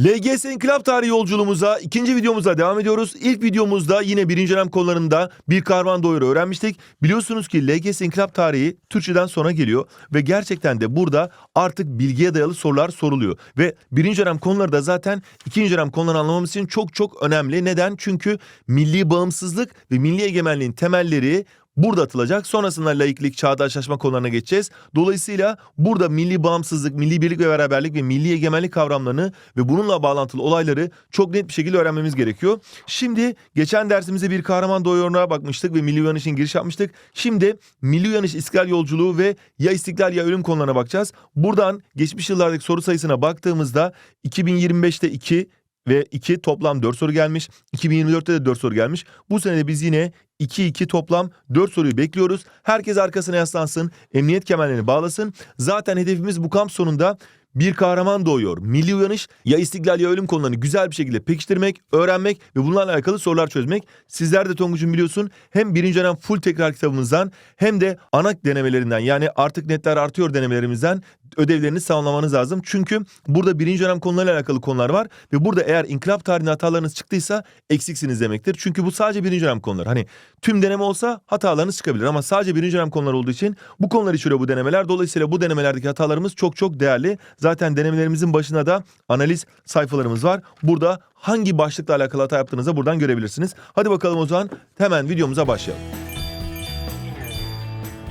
LGS İnkılap Tarihi yolculuğumuza ikinci videomuza devam ediyoruz. İlk videomuzda yine birinci dönem konularında bir karman doyuru öğrenmiştik. Biliyorsunuz ki LGS İnkılap Tarihi Türkçeden sonra geliyor ve gerçekten de burada artık bilgiye dayalı sorular soruluyor. Ve birinci dönem konuları da zaten ikinci dönem konuları anlamamız için çok çok önemli. Neden? Çünkü milli bağımsızlık ve milli egemenliğin temelleri burada atılacak. Sonrasında laiklik, çağdaşlaşma konularına geçeceğiz. Dolayısıyla burada milli bağımsızlık, milli birlik ve beraberlik ve milli egemenlik kavramlarını ve bununla bağlantılı olayları çok net bir şekilde öğrenmemiz gerekiyor. Şimdi geçen dersimizde bir kahraman doyuruna bakmıştık ve milli uyanışın giriş yapmıştık. Şimdi milli uyanış istiklal yolculuğu ve ya istiklal ya ölüm konularına bakacağız. Buradan geçmiş yıllardaki soru sayısına baktığımızda 2025'te 2 ve 2 toplam 4 soru gelmiş. 2024'te de 4 soru gelmiş. Bu sene de biz yine 2-2 toplam 4 soruyu bekliyoruz. Herkes arkasına yaslansın, emniyet kemerlerini bağlasın. Zaten hedefimiz bu kamp sonunda bir kahraman doğuyor. Milli uyanış ya istiklal ya ölüm konularını güzel bir şekilde pekiştirmek, öğrenmek ve bunlarla alakalı sorular çözmek. Sizler de Tonguç'un biliyorsun hem birinci dönem full tekrar kitabımızdan hem de ana denemelerinden yani artık netler artıyor denemelerimizden ödevlerini sağlamanız lazım. Çünkü burada birinci dönem konularıyla alakalı konular var ve burada eğer inkılap tarihinde hatalarınız çıktıysa eksiksiniz demektir. Çünkü bu sadece birinci dönem konular. Hani tüm deneme olsa hatalarınız çıkabilir ama sadece birinci dönem konular olduğu için bu konular içeriyor bu denemeler. Dolayısıyla bu denemelerdeki hatalarımız çok çok değerli. Zaten denemelerimizin başında da analiz sayfalarımız var. Burada hangi başlıkla alakalı hata yaptığınızı buradan görebilirsiniz. Hadi bakalım o zaman hemen videomuza başlayalım.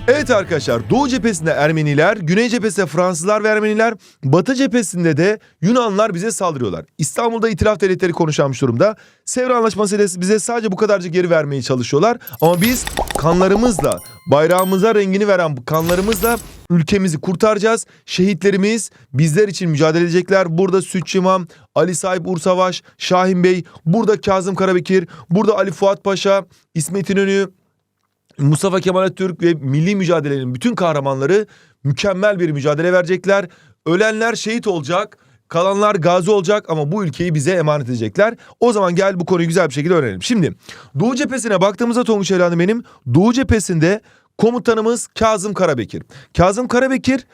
Evet arkadaşlar Doğu cephesinde Ermeniler, Güney cephesinde Fransızlar ve Ermeniler, Batı cephesinde de Yunanlar bize saldırıyorlar. İstanbul'da itiraf devletleri konuşanmış durumda. Sevr Anlaşması bize sadece bu kadarcık geri vermeye çalışıyorlar. Ama biz kanlarımızla, bayrağımıza rengini veren kanlarımızla ülkemizi kurtaracağız. Şehitlerimiz bizler için mücadele edecekler. Burada Sütçü İmam, Ali Sahip Ursavaş, Şahin Bey, burada Kazım Karabekir, burada Ali Fuat Paşa, İsmet İnönü, Mustafa Kemal Atatürk ve milli mücadelenin bütün kahramanları mükemmel bir mücadele verecekler. Ölenler şehit olacak, kalanlar gazi olacak ama bu ülkeyi bize emanet edecekler. O zaman gel bu konuyu güzel bir şekilde öğrenelim. Şimdi Doğu cephesine baktığımızda Tonguç Evladım benim Doğu cephesinde komutanımız Kazım Karabekir. Kazım Karabekir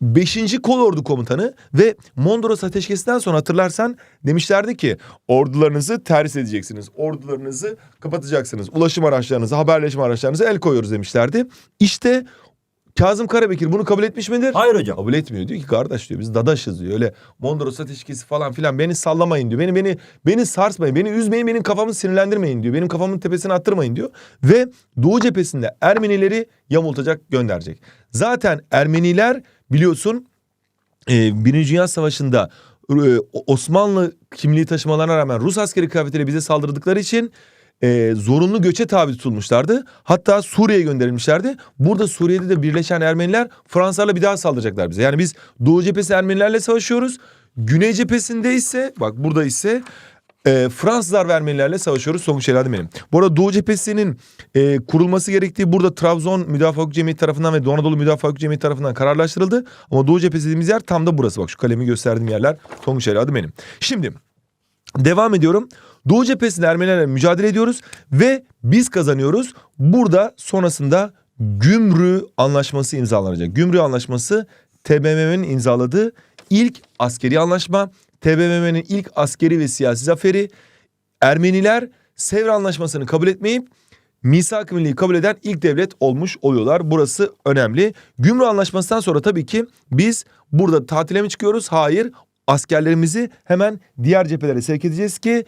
5. Kolordu komutanı ve Mondros ateşkesinden sonra hatırlarsan demişlerdi ki ordularınızı ters edeceksiniz. Ordularınızı kapatacaksınız. Ulaşım araçlarınızı, haberleşme araçlarınızı el koyuyoruz demişlerdi. İşte Kazım Karabekir bunu kabul etmiş midir? Hayır hocam. Kabul etmiyor. Diyor ki kardeş diyor biz dadaşız diyor. Öyle Mondros ateşkesi falan filan beni sallamayın diyor. Beni beni beni sarsmayın. Beni üzmeyin. Benim kafamı sinirlendirmeyin diyor. Benim kafamın tepesine attırmayın diyor. Ve Doğu cephesinde Ermenileri yamultacak gönderecek. Zaten Ermeniler biliyorsun e, Birinci Dünya Savaşı'nda e, Osmanlı kimliği taşımalarına rağmen Rus askeri kıyafetiyle bize saldırdıkları için e, zorunlu göçe tabi tutulmuşlardı. Hatta Suriye'ye gönderilmişlerdi. Burada Suriye'de de birleşen Ermeniler Fransızlarla bir daha saldıracaklar bize. Yani biz Doğu cephesi Ermenilerle savaşıyoruz. Güney cephesinde ise bak burada ise e, Fransızlar ve Ermenilerle savaşıyoruz. Sonuç evladım benim. Bu arada Doğu cephesinin e, kurulması gerektiği burada Trabzon Müdafaa Hukuk Cemiyeti tarafından ve Doğu Anadolu Müdafaa Hukuk Cemiyeti tarafından kararlaştırıldı. Ama Doğu cephesi dediğimiz yer tam da burası. Bak şu kalemi gösterdiğim yerler Tonguç evladım benim. Şimdi Devam ediyorum. Doğu cephesinde Ermenilerle mücadele ediyoruz ve biz kazanıyoruz. Burada sonrasında Gümrü Anlaşması imzalanacak. Gümrü Anlaşması TBMM'nin imzaladığı ilk askeri anlaşma. TBMM'nin ilk askeri ve siyasi zaferi. Ermeniler Sevr Anlaşması'nı kabul etmeyip Misak-ı Milli'yi kabul eden ilk devlet olmuş oluyorlar. Burası önemli. Gümrü Anlaşması'ndan sonra tabii ki biz burada tatile mi çıkıyoruz? Hayır. Askerlerimizi hemen diğer cephelere sevk edeceğiz ki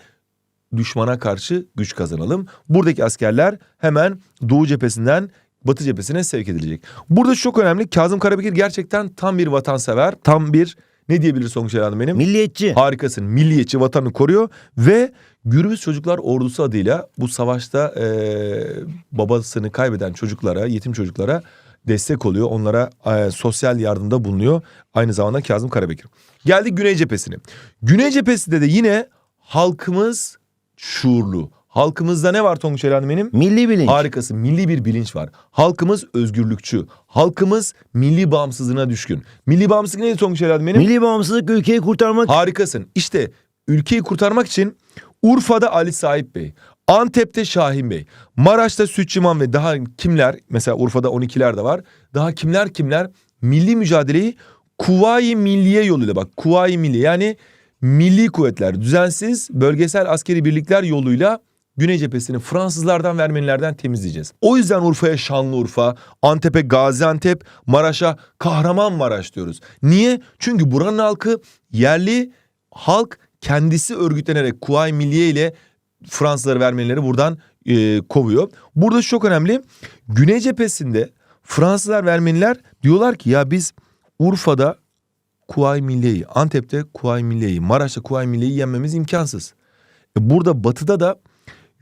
düşmana karşı güç kazanalım. Buradaki askerler hemen Doğu cephesinden Batı cephesine sevk edilecek. Burada çok önemli. Kazım Karabekir gerçekten tam bir vatansever. Tam bir ne diyebiliriz sonuç evladım benim? Milliyetçi. Harikasın. Milliyetçi vatanı koruyor ve Gürbüz Çocuklar Ordusu adıyla bu savaşta eee, babasını kaybeden çocuklara, yetim çocuklara destek oluyor. Onlara eee, sosyal yardımda bulunuyor. Aynı zamanda Kazım Karabekir. Geldik Güney cephesine. Güney cephesinde de yine halkımız şuurlu. Halkımızda ne var Tonguç benim? Milli bilinç. Harikası. Milli bir bilinç var. Halkımız özgürlükçü. Halkımız milli bağımsızlığına düşkün. Milli bağımsızlık neydi Tonguç benim? Milli bağımsızlık ülkeyi kurtarmak. Harikasın. İşte ülkeyi kurtarmak için Urfa'da Ali Sahip Bey, Antep'te Şahin Bey, Maraş'ta Sütçü İmam ve daha kimler mesela Urfa'da 12'ler de var. Daha kimler kimler milli mücadeleyi Kuvayi Milliye yoluyla bak Kuvayi Milliye yani milli kuvvetler düzensiz bölgesel askeri birlikler yoluyla Güney cephesini Fransızlardan ve Ermenilerden temizleyeceğiz. O yüzden Urfa'ya Şanlıurfa, Antep'e Gaziantep, Maraş'a Kahramanmaraş diyoruz. Niye? Çünkü buranın halkı yerli halk kendisi örgütlenerek Kuvayi Milliye ile Fransızları ve Ermenileri buradan e, kovuyor. Burada çok önemli. Güney cephesinde Fransızlar ve Ermeniler diyorlar ki ya biz Urfa'da Kuvayi Milliye'yi, Antep'te Kuvayi Milliye'yi, Maraş'ta Kuvayi Milliye'yi yenmemiz imkansız. E burada batıda da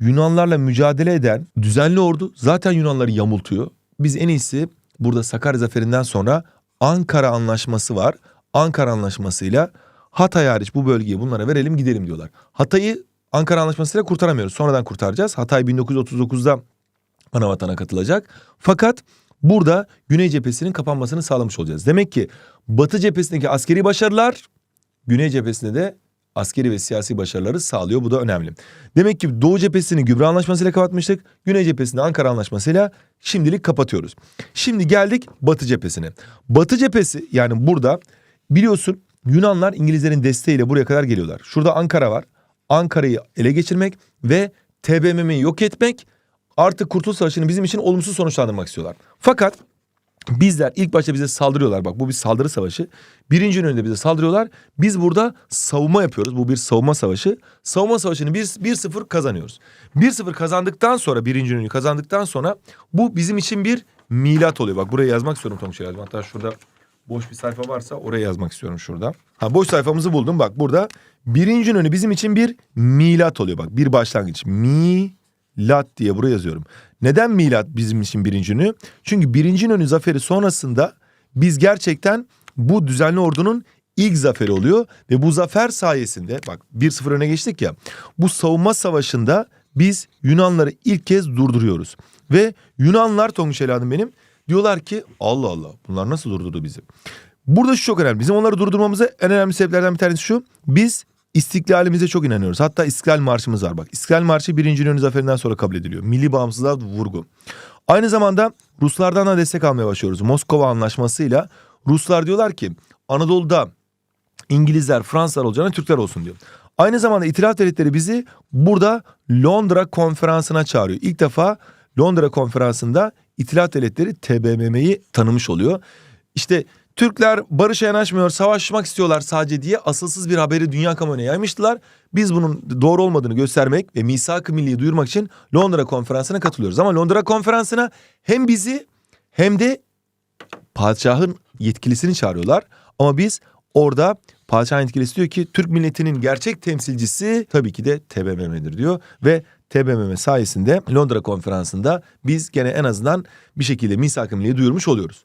Yunanlarla mücadele eden düzenli ordu zaten Yunanları yamultuyor. Biz en iyisi burada Sakarya Zaferi'nden sonra Ankara Anlaşması var. Ankara Anlaşması'yla Hatay hariç bu bölgeyi bunlara verelim gidelim diyorlar. Hatay'ı Ankara Anlaşması'yla kurtaramıyoruz. Sonradan kurtaracağız. Hatay 1939'da anavatana katılacak. Fakat burada Güney cephesinin kapanmasını sağlamış olacağız. Demek ki Batı cephesindeki askeri başarılar Güney cephesinde de askeri ve siyasi başarıları sağlıyor. Bu da önemli. Demek ki Doğu cephesini Gübre Anlaşması'yla kapatmıştık. Güney cephesini Ankara Anlaşması'yla şimdilik kapatıyoruz. Şimdi geldik Batı cephesine. Batı cephesi yani burada biliyorsun Yunanlar İngilizlerin desteğiyle buraya kadar geliyorlar. Şurada Ankara var. Ankara'yı ele geçirmek ve TBMM'yi yok etmek artık Kurtuluş Savaşı'nı bizim için olumsuz sonuçlandırmak istiyorlar. Fakat bizler ilk başta bize saldırıyorlar. Bak bu bir saldırı savaşı. Birinci önünde bize saldırıyorlar. Biz burada savunma yapıyoruz. Bu bir savunma savaşı. Savunma savaşını 1-0 kazanıyoruz. 1-0 kazandıktan sonra birinci önünü kazandıktan sonra bu bizim için bir milat oluyor. Bak buraya yazmak istiyorum Tonguç Herhalde. Hatta şurada boş bir sayfa varsa oraya yazmak istiyorum şurada. Ha boş sayfamızı buldum. Bak burada birinci önü bizim için bir milat oluyor. Bak bir başlangıç. Milat diye buraya yazıyorum. Neden milat bizim için birinci önü? Çünkü birinci önü zaferi sonrasında biz gerçekten bu düzenli ordunun ilk zaferi oluyor. Ve bu zafer sayesinde bak 1-0 öne geçtik ya. Bu savunma savaşında biz Yunanları ilk kez durduruyoruz. Ve Yunanlar Tonguç Elhan'ım benim diyorlar ki Allah Allah bunlar nasıl durdurdu bizi? Burada şu çok önemli. Bizim onları durdurmamıza en önemli sebeplerden bir tanesi şu. Biz istiklalimize çok inanıyoruz. Hatta İstiklal Marşımız var bak. İstiklal Marşı birinci İnönü Zaferi'nden sonra kabul ediliyor. Milli bağımsızlığa vurgu. Aynı zamanda Ruslardan da destek almaya başlıyoruz. Moskova Anlaşması'yla Ruslar diyorlar ki Anadolu'da İngilizler, Fransızlar olacağına Türkler olsun diyor. Aynı zamanda İtilaf Devletleri bizi burada Londra konferansına çağırıyor. İlk defa Londra konferansında İtilaf Devletleri TBMM'yi tanımış oluyor. İşte Türkler barışa yanaşmıyor, savaşmak istiyorlar sadece diye asılsız bir haberi dünya kamuoyuna yaymıştılar. Biz bunun doğru olmadığını göstermek ve misak-ı milliyi duyurmak için Londra konferansına katılıyoruz. Ama Londra konferansına hem bizi hem de padişahın yetkilisini çağırıyorlar. Ama biz orada padişahın yetkilisi diyor ki Türk milletinin gerçek temsilcisi tabii ki de TBMM'dir diyor. Ve TBMM sayesinde Londra konferansında biz gene en azından bir şekilde misak-ı milliyi duyurmuş oluyoruz.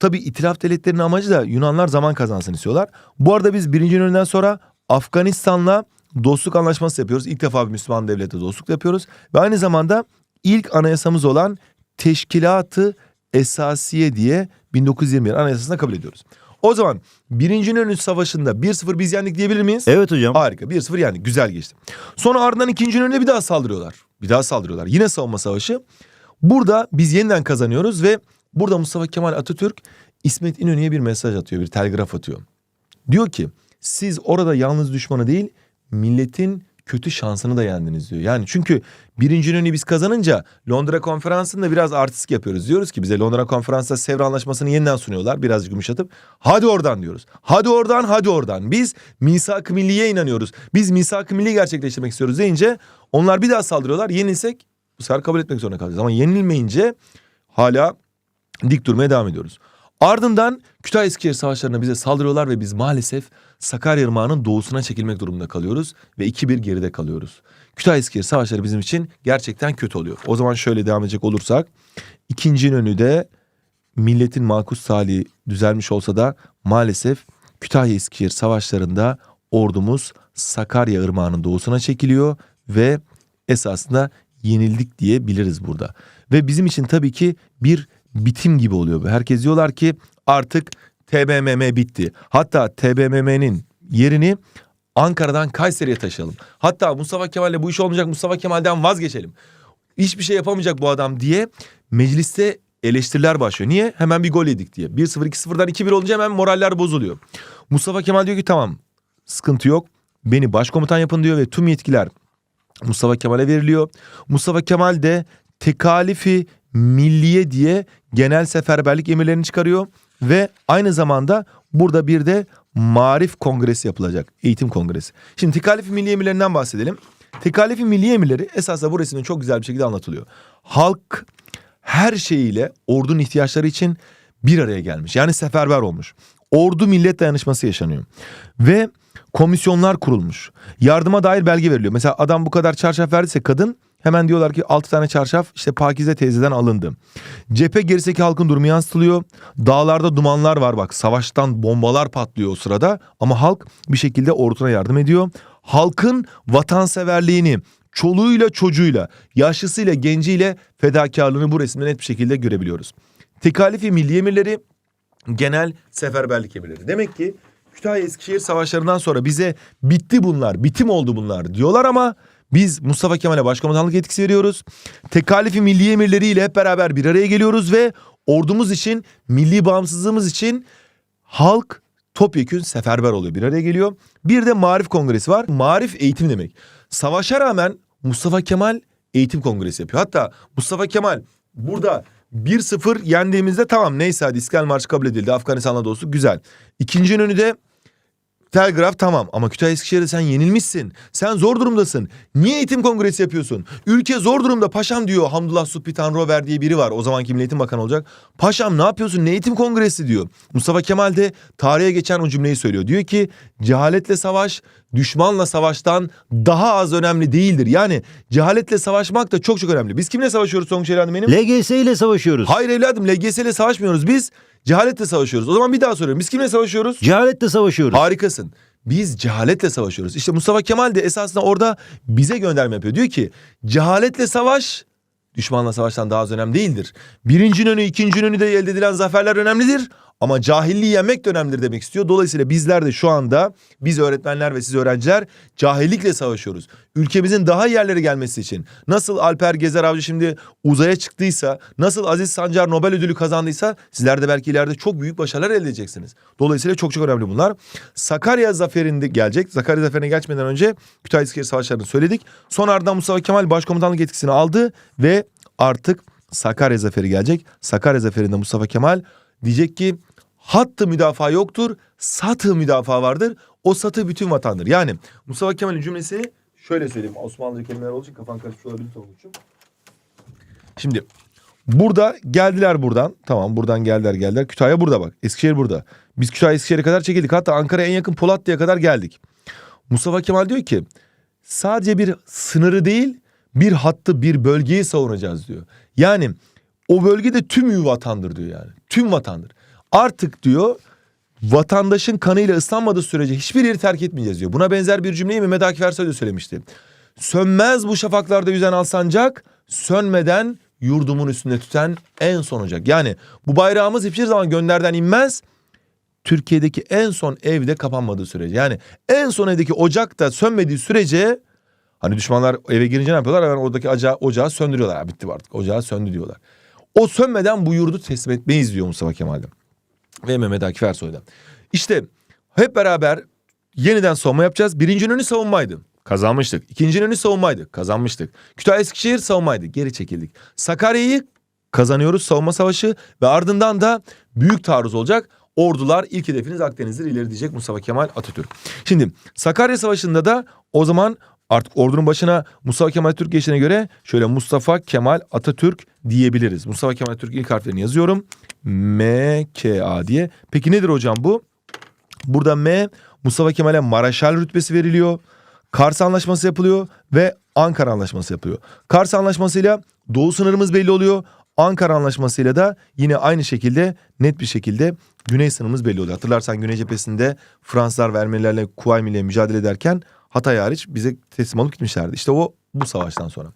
Tabii itilaf devletlerinin amacı da Yunanlar zaman kazansın istiyorlar. Bu arada biz birinci İnönü'nden sonra Afganistan'la dostluk anlaşması yapıyoruz. İlk defa bir Müslüman devlete dostluk yapıyoruz. Ve aynı zamanda ilk anayasamız olan Teşkilatı Esasiye diye 1921 anayasasına kabul ediyoruz. O zaman birinci İnönü Savaşı'nda 1-0 biz yendik diyebilir miyiz? Evet hocam. Harika 1-0 yendik güzel geçti. Sonra ardından ikinci İnönü'ne bir daha saldırıyorlar. Bir daha saldırıyorlar. Yine savunma savaşı. Burada biz yeniden kazanıyoruz ve burada Mustafa Kemal Atatürk İsmet İnönü'ye bir mesaj atıyor, bir telgraf atıyor. Diyor ki siz orada yalnız düşmanı değil milletin kötü şansını da yendiniz diyor. Yani çünkü birinci İnönü'yü biz kazanınca Londra konferansında biraz artistik yapıyoruz. Diyoruz ki bize Londra konferansında Sevr Anlaşması'nı yeniden sunuyorlar birazcık yumuşatıp. Hadi oradan diyoruz. Hadi oradan hadi oradan. Biz misak-ı milliye inanıyoruz. Biz misak-ı milliyi gerçekleştirmek istiyoruz deyince onlar bir daha saldırıyorlar. Yenilsek bu sefer kabul etmek zorunda kalacağız. Ama yenilmeyince hala dik durmaya devam ediyoruz. Ardından Kütahya Eskişehir savaşlarına bize saldırıyorlar ve biz maalesef Sakarya Irmağı'nın doğusuna çekilmek durumunda kalıyoruz ve 2-1 geride kalıyoruz. Kütahya Eskişehir savaşları bizim için gerçekten kötü oluyor. O zaman şöyle devam edecek olursak ikinci önüde milletin makus hali düzelmiş olsa da maalesef Kütahya Eskişehir savaşlarında ordumuz Sakarya Irmağı'nın doğusuna çekiliyor ve esasında yenildik diyebiliriz burada. Ve bizim için tabii ki bir bitim gibi oluyor. Herkes diyorlar ki artık TBMM bitti. Hatta TBMM'nin yerini Ankara'dan Kayseri'ye taşıyalım. Hatta Mustafa Kemal'le bu iş olmayacak Mustafa Kemal'den vazgeçelim. Hiçbir şey yapamayacak bu adam diye mecliste eleştiriler başlıyor. Niye? Hemen bir gol yedik diye. 1-0 2-0'dan 2-1 olunca hemen moraller bozuluyor. Mustafa Kemal diyor ki tamam sıkıntı yok. beni başkomutan yapın diyor ve tüm yetkiler Mustafa Kemal'e veriliyor. Mustafa Kemal de tekalifi milliye diye genel seferberlik emirlerini çıkarıyor ve aynı zamanda burada bir de Marif Kongresi yapılacak. Eğitim Kongresi. Şimdi tekalifi milli emirlerinden bahsedelim. Tekalifi milli emirleri esasında bu resimde çok güzel bir şekilde anlatılıyor. Halk her şeyiyle ordunun ihtiyaçları için bir araya gelmiş. Yani seferber olmuş. Ordu millet dayanışması yaşanıyor. Ve komisyonlar kurulmuş. Yardıma dair belge veriliyor. Mesela adam bu kadar çarşaf verdiyse kadın hemen diyorlar ki 6 tane çarşaf işte Pakize teyzeden alındı. Cephe gerisindeki halkın durumu yansıtılıyor. Dağlarda dumanlar var bak savaştan bombalar patlıyor o sırada ama halk bir şekilde orduna yardım ediyor. Halkın vatanseverliğini çoluğuyla çocuğuyla, yaşlısıyla genciyle fedakarlığını bu resimde net bir şekilde görebiliyoruz. Tekalifi milli emirleri genel seferberlik emirleri. Demek ki Kütahya Eskişehir savaşlarından sonra bize bitti bunlar, bitim oldu bunlar diyorlar ama biz Mustafa Kemal'e başkomutanlık etkisi veriyoruz. Tekalifi milli emirleriyle hep beraber bir araya geliyoruz ve ordumuz için, milli bağımsızlığımız için halk topyekün seferber oluyor. Bir araya geliyor. Bir de Marif Kongresi var. Marif eğitim demek. Savaşa rağmen Mustafa Kemal eğitim kongresi yapıyor. Hatta Mustafa Kemal burada 1-0 yendiğimizde tamam neyse hadi İstiklal Marşı kabul edildi. Afganistan'la dostluk güzel. İkinci önünde Telgraf tamam ama Kütahya Eskişehir'de sen yenilmişsin. Sen zor durumdasın. Niye eğitim kongresi yapıyorsun? Ülke zor durumda paşam diyor Hamdullah Supitan Rover diye biri var. O zamanki Milli Eğitim Bakanı olacak. Paşam ne yapıyorsun? Ne eğitim kongresi diyor. Mustafa Kemal de tarihe geçen o cümleyi söylüyor. Diyor ki cehaletle savaş düşmanla savaştan daha az önemli değildir. Yani cehaletle savaşmak da çok çok önemli. Biz kimle savaşıyoruz Tonguç Evladım benim? LGS ile savaşıyoruz. Hayır evladım LGS ile savaşmıyoruz. Biz cehaletle savaşıyoruz. O zaman bir daha soruyorum. Biz kimle savaşıyoruz? Cehaletle savaşıyoruz. Harikasın. Biz cehaletle savaşıyoruz. İşte Mustafa Kemal de esasında orada bize gönderme yapıyor. Diyor ki cehaletle savaş düşmanla savaştan daha az önemli değildir. Birinci önü, ikinci önü de elde edilen zaferler önemlidir. Ama cahilliği yenmek de önemlidir demek istiyor. Dolayısıyla bizler de şu anda biz öğretmenler ve siz öğrenciler cahillikle savaşıyoruz. Ülkemizin daha yerlere gelmesi için. Nasıl Alper Gezer Avcı şimdi uzaya çıktıysa, nasıl Aziz Sancar Nobel ödülü kazandıysa sizler de belki ileride çok büyük başarılar elde edeceksiniz. Dolayısıyla çok çok önemli bunlar. Sakarya zaferinde gelecek. Sakarya zaferine geçmeden önce Kütahya İskele Savaşları'nı söyledik. Son ardından Mustafa Kemal başkomutanlık etkisini aldı ve artık Sakarya zaferi gelecek. Sakarya zaferinde Mustafa Kemal diyecek ki hattı müdafaa yoktur, satı müdafaa vardır. O satı bütün vatandır. Yani Mustafa Kemal'in cümlesini şöyle söyleyeyim. Osmanlıca kelimeler olacak kafan karışmış olabilir Tonguç'um. Şimdi burada geldiler buradan. Tamam buradan geldiler geldiler. Kütahya burada bak. Eskişehir burada. Biz Kütahya Eskişehir'e kadar çekildik. Hatta Ankara'ya en yakın Polatlı'ya kadar geldik. Mustafa Kemal diyor ki sadece bir sınırı değil bir hattı bir bölgeyi savunacağız diyor. Yani o bölgede tüm vatandır diyor yani. Tüm vatandır. Artık diyor vatandaşın kanıyla ıslanmadığı sürece hiçbir yeri terk etmeyeceğiz diyor. Buna benzer bir cümleyi Mehmet Akif Ersoy da söylemişti. Sönmez bu şafaklarda yüzen alsancak, sönmeden yurdumun üstünde tüten en son ocak. Yani bu bayrağımız hiçbir zaman gönderden inmez. Türkiye'deki en son evde kapanmadığı sürece. Yani en son evdeki ocak da sönmediği sürece hani düşmanlar eve girince ne yapıyorlar? Hemen oradaki ocağı, ocağı söndürüyorlar. Ha, bitti artık ocağı söndü diyorlar. O sönmeden bu yurdu teslim etmeyiz diyor Mustafa Kemal'de. Ve Mehmet Akif Ersoy'da. İşte hep beraber yeniden savunma yapacağız. Birinci önü savunmaydı. Kazanmıştık. İkinci önü savunmaydı. Kazanmıştık. Kütahya Eskişehir savunmaydı. Geri çekildik. Sakarya'yı kazanıyoruz savunma savaşı ve ardından da büyük taarruz olacak. Ordular ilk hedefiniz Akdeniz'dir ileri diyecek Mustafa Kemal Atatürk. Şimdi Sakarya Savaşı'nda da o zaman artık ordunun başına Mustafa Kemal Atatürk geçtiğine göre şöyle Mustafa Kemal Atatürk diyebiliriz. Mustafa Kemal Atatürk ilk harflerini yazıyorum. M, K, A diye. Peki nedir hocam bu? Burada M Mustafa Kemal'e Maraşal rütbesi veriliyor. Kars Anlaşması yapılıyor ve Ankara Anlaşması yapılıyor. Kars Anlaşması'yla doğu sınırımız belli oluyor. Ankara Anlaşması'yla da yine aynı şekilde net bir şekilde güney sınırımız belli oluyor. Hatırlarsan Güney cephesinde Fransızlar ve Ermenilerle Kuvayi Milliye mücadele ederken Hatay hariç bize teslim olup gitmişlerdi. İşte o bu savaştan sonra.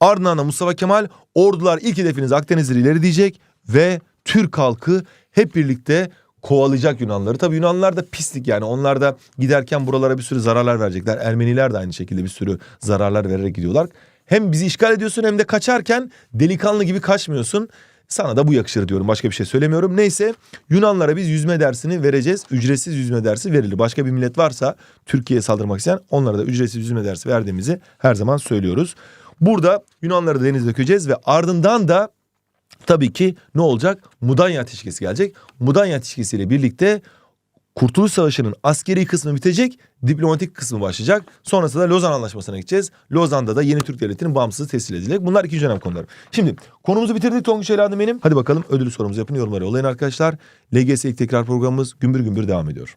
Ardından da Mustafa Kemal ordular ilk hedefiniz Akdeniz'dir ileri diyecek ve Türk halkı hep birlikte kovalayacak Yunanları. Tabii Yunanlılar da pislik yani. Onlar da giderken buralara bir sürü zararlar verecekler. Ermeniler de aynı şekilde bir sürü zararlar vererek gidiyorlar. Hem bizi işgal ediyorsun hem de kaçarken delikanlı gibi kaçmıyorsun. Sana da bu yakışır diyorum. Başka bir şey söylemiyorum. Neyse Yunanlara biz yüzme dersini vereceğiz. Ücretsiz yüzme dersi verilir. Başka bir millet varsa Türkiye'ye saldırmak isteyen onlara da ücretsiz yüzme dersi verdiğimizi her zaman söylüyoruz. Burada Yunanları denize dökeceğiz ve ardından da tabii ki ne olacak? Mudanya ateşkesi gelecek. Mudanya ateşkesiyle birlikte Kurtuluş Savaşı'nın askeri kısmı bitecek, diplomatik kısmı başlayacak. Sonrasında da Lozan Anlaşması'na gideceğiz. Lozan'da da yeni Türk Devleti'nin bağımsızlığı tescil edilecek. Bunlar ikinci dönem konuları. Şimdi konumuzu bitirdik Tonguç Ela'nın benim. Hadi bakalım ödülü sorumuzu yapın yorumları yollayın arkadaşlar. LGS ilk tekrar programımız gümbür gümbür devam ediyor.